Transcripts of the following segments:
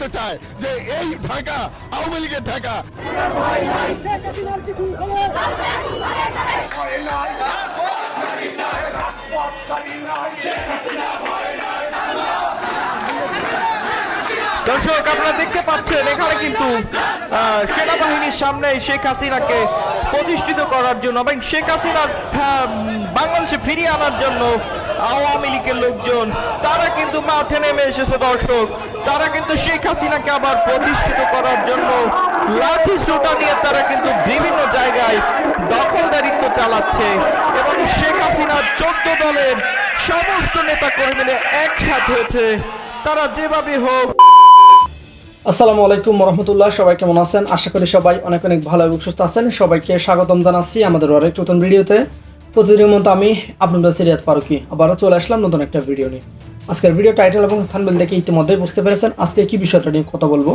করতে চায় যে এই ঢাকা আওয়ামী লীগের ঢাকা। দর্শক আপনারা দেখতে পাচ্ছেন এখানে কিন্তু সেনাবাহিনীর সামনে শেখ হাসিনাকে প্রতিষ্ঠিত করার জন্য এবং শেখ হাসিনার আহ, বাংলাদেশে ফিরিয়ে আনার জন্য আওয়ামী লীগের লোকজন তারা কিন্তু মাঠে নেমে এসেছে দর্শক। তারা কিন্তু শেখ হাসিনাকে আবার প্রতিষ্ঠিত করার জন্য লাঠি সোটা নিয়ে তারা কিন্তু বিভিন্ন জায়গায় দখলদারিত্ব চালাচ্ছে এবং শেখ হাসিনার চোদ্দ দলের সমস্ত নেতা কর্মীরা একসাথে হয়েছে। তারা যেভাবে হোক। আসসালামু আলাইকুম রহমতুল্লাহ, সবাই কেমন আছেন? আশা করি সবাই অনেক অনেক ভালো এবং সুস্থ আছেন। সবাইকে স্বাগতম জানাচ্ছি আমাদের আরেক নতুন ভিডিওতে। প্রতিদিনের মতো আমি আপনাদের সিরিয়াত ফারুকি। আবারও চলে আসলাম নতুন একটা ভিডিও নিয়ে। আজকের ভিডিও টাইটেল এবং থানবেল দেখে ইতিমধ্যেই বুঝতে পেরেছেন। আজকে কি বিষয়টা নিয়ে কথা বলব?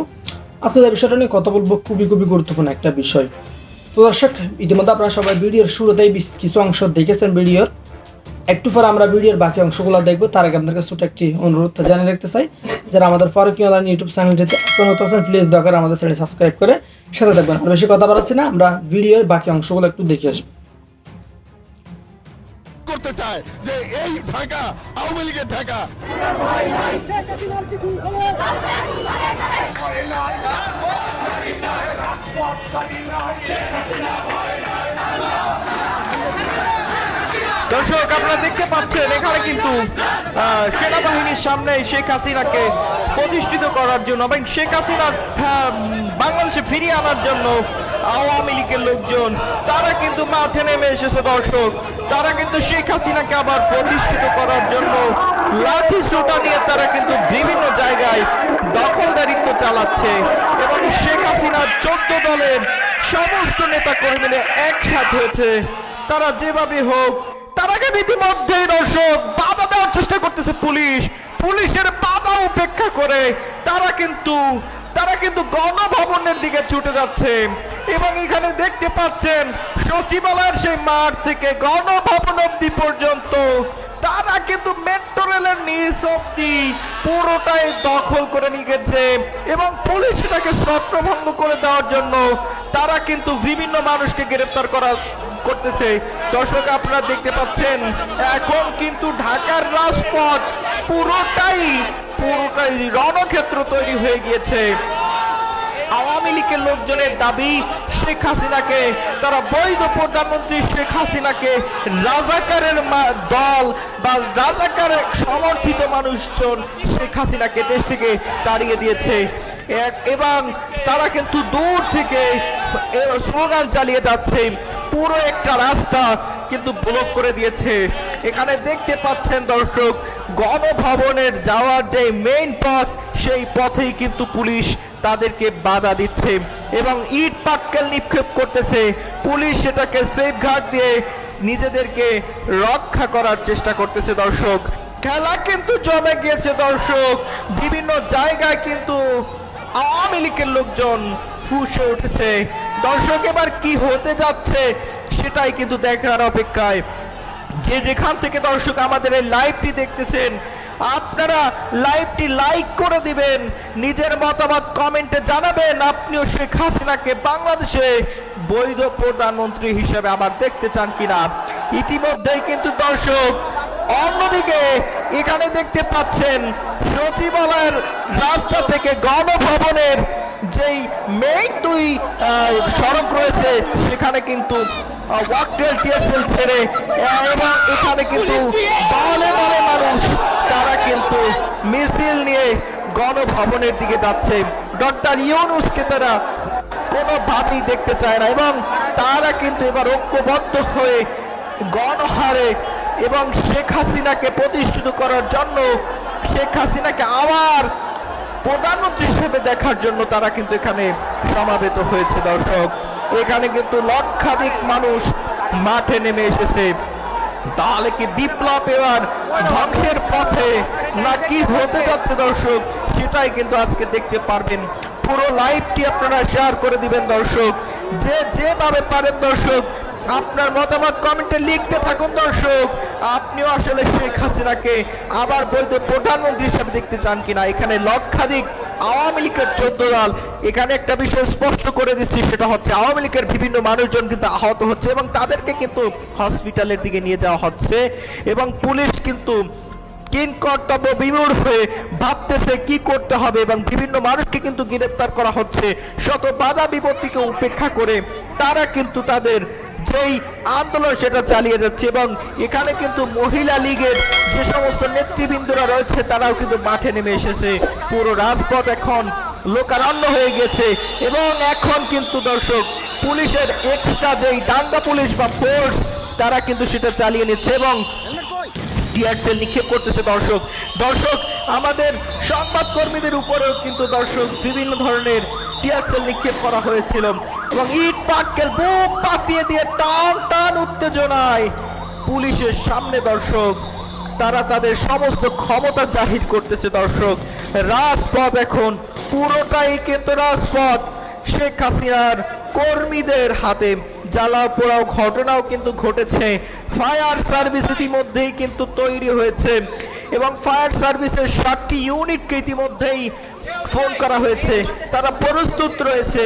আজকে যে বিষয়টা নিয়ে কথা বলব খুবই খুবই গুরুত্বপূর্ণ একটা বিষয়। তো দর্শক, ইতিমধ্যে আপনারা সবাই ভিডিওর শুরুতেই কিছু অংশ দেখেছেন ভিডিওর। একটু পর আমরা ভিডিওর বাকি অংশগুলো দেখব। তার আগে আপনাদের কাছে ছোট একটি অনুরোধ জানিয়ে রাখতে চাই, যারা আমাদের ফারুকি অনলাইন ইউটিউব চ্যানেলটিতে আপনার আছেন প্লিজ দরকার আমাদের চ্যানেল সাবস্ক্রাইব করে সাথে থাকবেন। আর বেশি কথা বাড়াচ্ছি না, আমরা ভিডিওর বাকি অংশগুলো একটু দেখে আসব। করতে চায় যে এই ঢাকা আওয়ামী লীগের ঢাকা। দর্শক আপনারা দেখতে পাচ্ছেন এখানে কিন্তু সেনাবাহিনীর সামনে শেখ হাসিনাকে প্রতিষ্ঠিত করার জন্য এবং শেখ হাসিনার আহ, বাংলাদেশে ফিরিয়ে আনার জন্য আওয়ামী লীগের লোকজন, তারা কিন্তু মাঠে নেমে এসেছে দর্শক। তারা কিন্তু শেখ হাসিনাকে আবার প্রতিষ্ঠিত করার জন্য লাঠি সোটা নিয়ে তারা কিন্তু বিভিন্ন জায়গায় দখলদারিত্ব চালাচ্ছে এবং শেখ হাসিনার চোদ্দ দলের সমস্ত নেতা কর্মীরা একসাথ হয়েছে। তারা যেভাবে হোক তারাকে ইতিমধ্যে দর্শক বাধা দেওয়ার চেষ্টা করতেছে পুলিশ। পুলিশের বাধা উপেক্ষা করে তারা কিন্তু তারা কিন্তু গণভবনের দিকে ছুটে যাচ্ছে। এবং এখানে দেখতে পাচ্ছেন, সচিবালয়ের সেই মাঠ থেকে গণভবন অব্দি পর্যন্ত। তারা কিন্তু মেট্রো রেলের নিচ অব্দি পুরোটাই দখল করে নিয়ে গেছে এবং পুলিশ এটাকে ছত্রভঙ্গ করে দেওয়ার জন্য তারা কিন্তু বিভিন্ন মানুষকে গ্রেফতার করা করতেছে। দর্শক, আপনারা দেখতে পাচ্ছেন, এখন কিন্তু ঢাকার রাজপথ পুরোটাই পুরোটাই রণক্ষেত্র তৈরি হয়ে গিয়েছে। আওয়ামী লীগের লোকজনের দাবি, শেখ হাসিনাকে, তারা বৈধ প্রধানমন্ত্রী শেখ হাসিনাকে রাজাকারের দল বা রাজাকারের সমর্থিত মানুষজন শেখ হাসিনাকে দেশ থেকে তাড়িয়ে দিয়েছে। এবং তারা কিন্তু দূর থেকে স্লোগান চালিয়ে যাচ্ছে, পুরো একটা রাস্তা কিন্তু ব্লক করে দিয়েছে। এখানে দেখতে পাচ্ছেন দর্শক, গণভবনের যাওয়ার যে মেইন পথ, সেই পথেই কিন্তু পুলিশ তাদেরকে বাধা দিচ্ছে এবং ইট পাটকেল নিক্ষেপ করতেছে। পুলিশ সেটাকে সেফ গার্ড দিয়ে নিজেদেরকে রক্ষা করার চেষ্টা করতেছে দর্শক। খেলা কিন্তু জমে গিয়েছে দর্শক। বিভিন্ন জায়গায় কিন্তু আওয়ামী লীগের লোকজন ফুসে উঠেছে। দর্শক, এবার কি হতে যাচ্ছে? সেটাই কিন্তু দেখার অপেক্ষায়। যে যেখান থেকে দর্শক আমাদের এই লাইভটি দেখতেছেন, আপনারা লাইভটি লাইক করে দিবেন, নিজের মতামত কমেন্টে জানাবেন। আপনিও শেখ হাসিনাকে বাংলাদেশে বৈধ প্রধানমন্ত্রী হিসেবে আবার দেখতে চান কিনা? ইতিমধ্যেই কিন্তু দর্শক অন্যদিকে এখানে দেখতে পাচ্ছেন সচিবালয়ের রাস্তা থেকে গণভবনের যেই মেইন দুই সড়ক রয়েছে সেখানে কিন্তু ওয়াকটেল টিএসএল ছেড়ে এবং এখানে কিন্তু দলে দলে মানুষ তারা কিন্তু মিছিল নিয়ে গণভবনের দিকে যাচ্ছে। ডক্টর ইউনুসকে তারা কোনোভাবেই দেখতে চায় না এবং তারা কিন্তু এবার ঐক্যবদ্ধ হয়ে গণহারে এবং শেখ হাসিনাকে প্রতিষ্ঠিত করার জন্য শেখ হাসিনাকে আবার প্রধানমন্ত্রী হিসেবে দেখার জন্য তারা কিন্তু এখানে সমাবেত হয়েছে, দর্শক। এখানে কিন্তু লক্ষাধিক মানুষ মাঠে নেমে এসেছে। তাহলে কি বিপ্লব এবার ধ্বংসের পথে না কি হতে যাচ্ছে, দর্শক? সেটাই কিন্তু আজকে দেখতে পারবেন। পুরো লাইভটি আপনারা শেয়ার করে দিবেন, দর্শক। যে যেভাবে পারেন, দর্শক আপনার মতামত কমেন্টে লিখতে থাকুন দর্শক। আপনিও আসলে শেখ হাসিনাকে আবার বৈধ প্রধানমন্ত্রী হিসেবে দেখতে চান কিনা? এখানে লক্ষাধিক আওয়ামী লীগের চোদ্দ দল। এখানে একটা বিষয় স্পষ্ট করে দিচ্ছি, সেটা হচ্ছে আওয়ামী লীগের বিভিন্ন মানুষজন কিন্তু আহত হচ্ছে এবং তাদেরকে কিন্তু হসপিটালের দিকে নিয়ে যাওয়া হচ্ছে এবং পুলিশ কিন্তু কিন কর্তব্য বিমূঢ় হয়ে ভাবতেছে কি করতে হবে এবং বিভিন্ন মানুষকে কিন্তু গ্রেপ্তার করা হচ্ছে। শত বাধা বিপত্তিকে উপেক্ষা করে তারা কিন্তু তাদের যেই আন্দোলন সেটা চালিয়ে যাচ্ছে এবং এখানে কিন্তু মহিলা লীগের যে সমস্ত নেতৃবৃন্দরা রয়েছে, তারাও কিন্তু মাঠে নেমে এসেছে। পুরো রাজপথ এখন লোকারণ্য হয়ে গেছে এবং এখন কিন্তু দর্শক, পুলিশের এক্সট্রা যেই ডাঙ্গা পুলিশ বা ফোর্স তারা কিন্তু সেটা চালিয়ে নিচ্ছে এবং টিয়ারসেল নিক্ষেপ করতেছে দর্শক। দর্শক, আমাদের সংবাদ কর্মীদের উপরেও কিন্তু দর্শক বিভিন্ন ধরনের টিয়ারসেল নিক্ষেপ করা হয়েছিল এবং ইট পাটকেল বুক পাতিয়ে দিয়ে টান টান উত্তেজনায় পুলিশের সামনে দর্শক, তারা তাদের সমস্ত ক্ষমতা জাহির করতেছে দর্শক। রাজপথ এখন পুরোটাই কিন্তু রাজপথ। শেখ হাসিনার কর্মীদের হাতে জ্বালাও পোড়াও ঘটনাও কিন্তু ঘটেছে। ফায়ার সার্ভিস ইতিমধ্যেই কিন্তু তৈরি হয়েছে এবং ফায়ার সার্ভিসের ষাটটি ইউনিটকে ইতিমধ্যেই ফোন করা হয়েছে। তারা প্রস্তুত রয়েছে।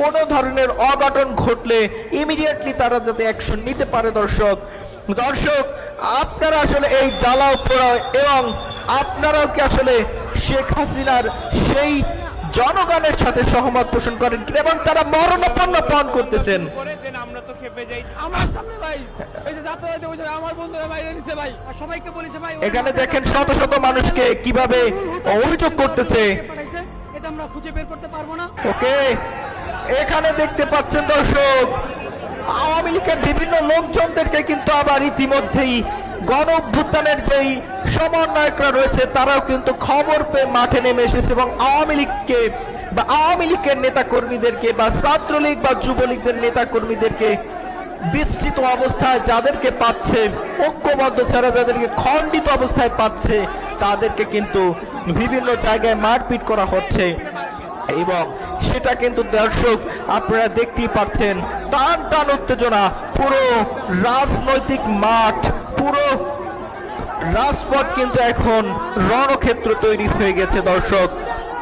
কোনো ধরনের অঘটন ঘটলে ইমিডিয়েটলি তারা যাতে অ্যাকশন নিতে পারে দর্শক। দর্শক আপনারা আসলে এই জ্বালাও পোড়াও এবং আপনারাও কি আসলে শেখ হাসিনার সেই জনগণের সাথে সহমত পোষণ করেন এবং তারা মরণাপন্ন পান করতেছেন? করে আমরা তো খেপে যাই। আমার সামনে ভাই এই যে আমার বন্ধুরা বাইরে দিছে ভাই আর সবাইকে বলেছে ভাই এখানে দেখেন শত শত মানুষকে কীভাবে অভিযোগ করতেছে। আমরা খুঁজে বের করতে পারব না। ওকে, এখানে দেখতে পাচ্ছেন দর্শক, আওয়ামী লীগের বিভিন্ন লোকজনদেরকে কিন্তু আবার ইতিমধ্যেই গণ অভ্যুত্থানের যেই সমন্বয়করা রয়েছে, তারাও কিন্তু খবর পেয়ে মাঠে নেমে এসেছে এবং আওয়ামী লীগকে বা আওয়ামী লীগের নেতা কর্মীদেরকে বা ছাত্রলীগ বা যুবলীগের নেতা কর্মীদেরকে বিস্তৃত অবস্থায় যাদেরকে পাচ্ছে, ঐক্যবদ্ধ ছাড়া যাদেরকে খণ্ডিত অবস্থায় পাচ্ছে, তাদেরকে কিন্তু বিভিন্ন জায়গায় মারপিট করা হচ্ছে। এবং সেটা কিন্তু দর্শক আপনারা দেখতেই পাচ্ছেন, টান টান উত্তেজনা, পুরো রাজনৈতিক মাঠ, পুরো রাজপথ কিন্তু এখন রণক্ষেত্র তৈরি হয়ে গেছে দর্শক।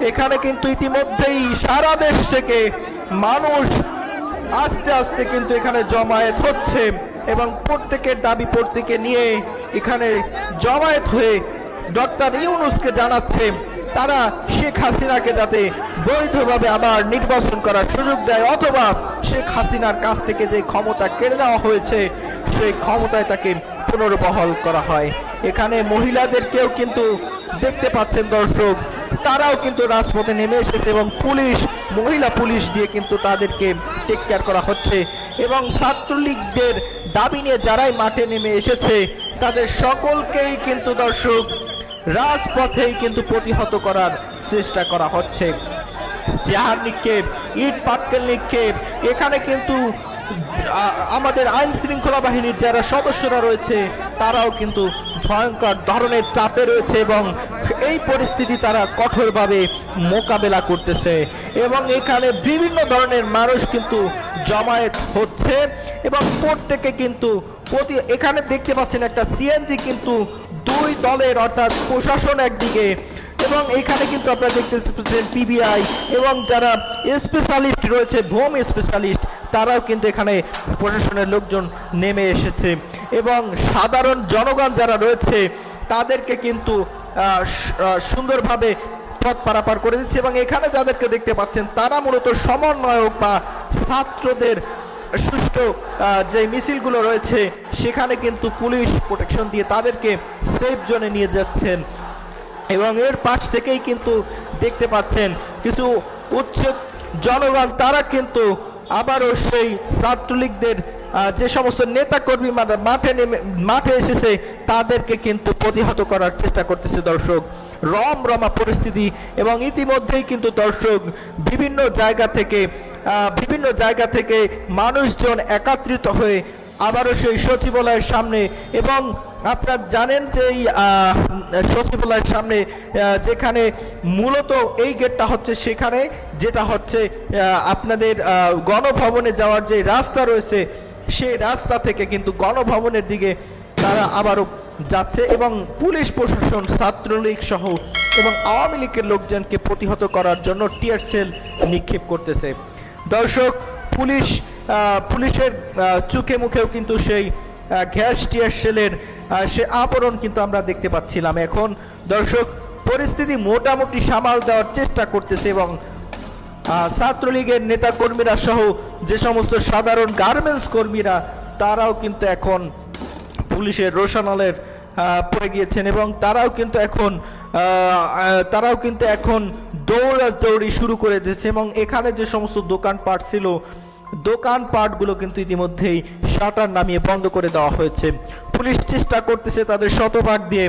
এখানে কিন্তু ইতিমধ্যেই সারা দেশ থেকে মানুষ আস্তে আস্তে কিন্তু এখানে জমায়েত হচ্ছে এবং প্রত্যেকের দাবি প্রত্যেকে নিয়ে এখানে জমায়েত হয়ে ডক্টর ইউনুসকে জানাচ্ছে, তারা শেখ হাসিনাকে যাতে বৈধভাবে আবার নির্বাচন করার সুযোগ দেয়, অথবা শেখ হাসিনার কাছ থেকে যে ক্ষমতা কেড়ে নেওয়া হয়েছে, সেই ক্ষমতায় তাকে পুনর্বহাল করা হয়। এখানে মহিলাদেরকেও কিন্তু দেখতে পাচ্ছেন দর্শক, তারাও কিন্তু রাজপথে নেমে এসেছে এবং পুলিশ, মহিলা পুলিশ দিয়ে কিন্তু তাদেরকে টেক কেয়ার করা হচ্ছে। এবং ছাত্রলীগদের দাবি নিয়ে যারাই মাঠে নেমে এসেছে, তাদের সকলকেই কিন্তু দর্শক রাজপথেই কিন্তু প্রতিহত করার চেষ্টা করা হচ্ছে। চেহার নিক্ষেপ, ইট পাটকেল নিক্ষেপ, এখানে কিন্তু আমাদের আইন শৃঙ্খলা বাহিনীর যারা সদস্যরা রয়েছে, তারাও কিন্তু ভয়ঙ্কর ধরনের চাপে রয়েছে এবং এই পরিস্থিতি তারা কঠোরভাবে মোকাবেলা করতেছে। এবং এখানে বিভিন্ন ধরনের মানুষ কিন্তু জমায়েত হচ্ছে এবং প্রত্যেকে কিন্তু প্রতি, এখানে দেখতে পাচ্ছেন একটা সিএনজি কিন্তু দুই দলের, অর্থাৎ প্রশাসন একদিকে, এবং এখানে কিন্তু আপনারা দেখতে পাচ্ছেন পিবিআই এবং যারা স্পেশালিস্ট রয়েছে, ভোম স্পেশালিস্ট তারাও কিন্তু এখানে প্রশাসনের লোকজন নেমে এসেছে। এবং সাধারণ জনগণ যারা রয়েছে, তাদেরকে কিন্তু সুন্দরভাবে পথ পারাপার করে দিচ্ছে, এবং এখানে যাদেরকে দেখতে পাচ্ছেন, তারা মূলত সমন্বয়ক বা ছাত্রদের সুষ্ঠু যে মিছিলগুলো রয়েছে, সেখানে কিন্তু পুলিশ প্রোটেকশন দিয়ে তাদেরকে সেফ জোনে নিয়ে যাচ্ছেন। এবং এর পাশ থেকেই কিন্তু দেখতে পাচ্ছেন কিছু উচ্চ জনগণ, তারা কিন্তু আবারও সেই ছাত্রলীগদের যে সমস্ত নেতা কর্মী মাঠে নেমে, মাঠে এসেছে, তাদেরকে কিন্তু প্রতিহত করার চেষ্টা করতেছে দর্শক। রম রমা পরিস্থিতি এবং ইতিমধ্যেই কিন্তু দর্শক বিভিন্ন জায়গা থেকে বিভিন্ন জায়গা থেকে মানুষজন একত্রিত হয়ে আবারও সেই সচিবালয়ের সামনে এবং আপনার জানেন যে এই সচিবালয়ের সামনে যেখানে মূলত এই গেটটা হচ্ছে সেখানে, যেটা হচ্ছে আপনাদের গণভবনে যাওয়ার যে রাস্তা রয়েছে, সেই রাস্তা থেকে কিন্তু গণভবনের দিকে তারা আবারও যাচ্ছে এবং পুলিশ প্রশাসন, ছাত্রলীগ সহ এবং আওয়ামী লীগের লোকজনকে প্রতিহত করার জন্য টিয়ার সেল নিক্ষেপ করতেছে। দর্শক, পুলিশ পুলিশের চোখে মুখেও কিন্তু সেই গ্যাস, টিয়ার সেলের সে আবরণ কিন্তু আমরা দেখতে পাচ্ছিলাম। এখন দর্শক, পরিস্থিতি মোটামুটি সামাল দেওয়ার চেষ্টা করতেছে এবং ছাত্রলীগের নেতা কর্মীরা সহ যে সমস্ত সাধারণ গার্মেন্টস কর্মীরা, তারাও কিন্তু এখন পুলিশের রোশানলের পড়ে গিয়েছেন এবং তারাও কিন্তু এখন তারাও কিন্তু এখন দৌড়া দৌড়ি শুরু করে দিয়েছে এবং এখানে যে সমস্ত দোকানপাট ছিল, দোকানপাটগুলো কিন্তু ইতিমধ্যেই শাটার নামিয়ে বন্ধ করে দেওয়া হয়েছে। পুলিশ চেষ্টা করতেছে তাদের শতভাগ দিয়ে।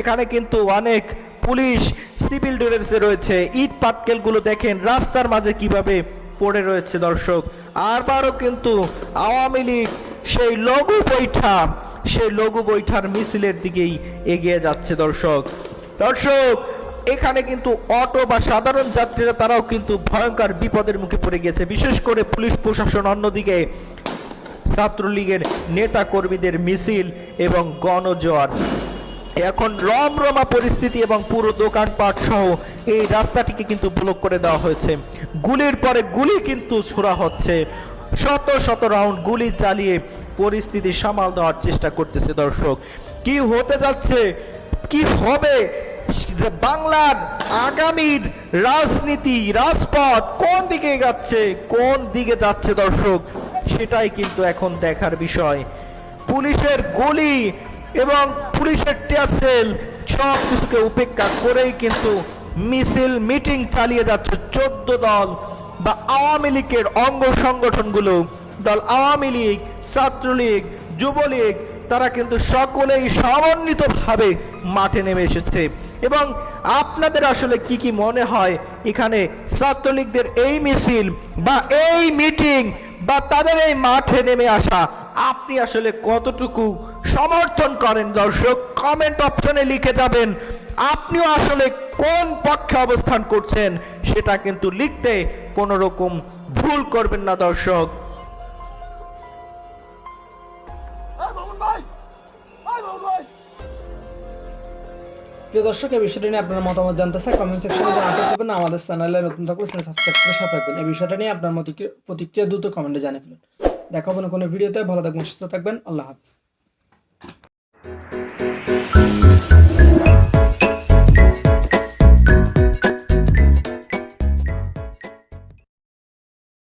এখানে কিন্তু অনেক পুলিশ, সিভিল ড্রেসে রয়েছে। ইট পাটকেলগুলো দেখেন, রাস্তার মাঝে কীভাবে পড়ে রয়েছে দর্শক। আরবারও কিন্তু আওয়ামী লীগ সেই লঘু বৈঠা সেই লঘু বৈঠার মিছিলের দিকেই এগিয়ে যাচ্ছে দর্শক। দর্শক, এখানে কিন্তু অটো বা সাধারণ যাত্রীরা তারাও কিন্তু ভয়ঙ্কর বিপদের মুখে পড়ে গিয়েছে। বিশেষ করে পুলিশ প্রশাসন অন্যদিকে ছাত্রলীগের নেতা কর্মীদের মিছিল এবং গণজোয়ার। এখন রমরমা পরিস্থিতি এবং পুরো দোকানপাট সহ এই রাস্তাটিকে কিন্তু ব্লক করে দেওয়া হয়েছে। গুলির পরে গুলি কিন্তু ছোড়া হচ্ছে। শত শত রাউন্ড গুলি চালিয়ে পরিস্থিতি সামাল দেওয়ার চেষ্টা করতেছে দর্শক। কি হতে যাচ্ছে? কি হবে? বাংলার আগামীর রাজনীতি, রাজপথ কোন দিকে যাচ্ছে? কোন দিকে যাচ্ছে দর্শক? সেটাই কিন্তু এখন দেখার বিষয়। পুলিশের গুলি এবং পুলিশের টিয়ারসেল সব কিছুকে উপেক্ষা করেই কিন্তু মিছিল, মিটিং চালিয়ে যাচ্ছে চোদ্দ দল বা আওয়ামী লীগের অঙ্গ সংগঠনগুলো। দল আওয়ামী লীগ ছাত্রলীগ, যুবলীগ, তারা কিন্তু সকলেই সমন্বিতভাবে মাঠে নেমে এসেছে। এবং আপনাদের আসলে কি কি মনে হয়? এখানে ছাত্রলীগদের এই মিছিল বা এই মিটিং বা তাদের এই মাঠে নেমে আসা, আপনি আসলে কতটুকু সমর্থন করেন? দর্শক কমেন্ট অপশনে লিখে যাবেন, আপনিও আসলে কোন পক্ষে অবস্থান করছেন সেটা কিন্তু লিখতে কোনো রকম ভুল করবেন না দর্শক। প্রিয় দর্শক, এই বিষয়টা নিয়ে আপনার মতামত জানতে চাই কমেন্ট সেকশনে জানাতে পারবেন। আমাদের চ্যানেলে নতুন থাকলে চ্যানেল সাবস্ক্রাইব করে সাথে থাকবেন। এই বিষয়টা নিয়ে আপনার মত প্রতিক্রিয়া দ্রুত কমেন্টে জানিয়ে ফেলুন। দেখা হবে কোনো ভিডিওতে। ভালো থাকবেন, সুস্থ থাকবেন। আল্লাহ হাফিজ।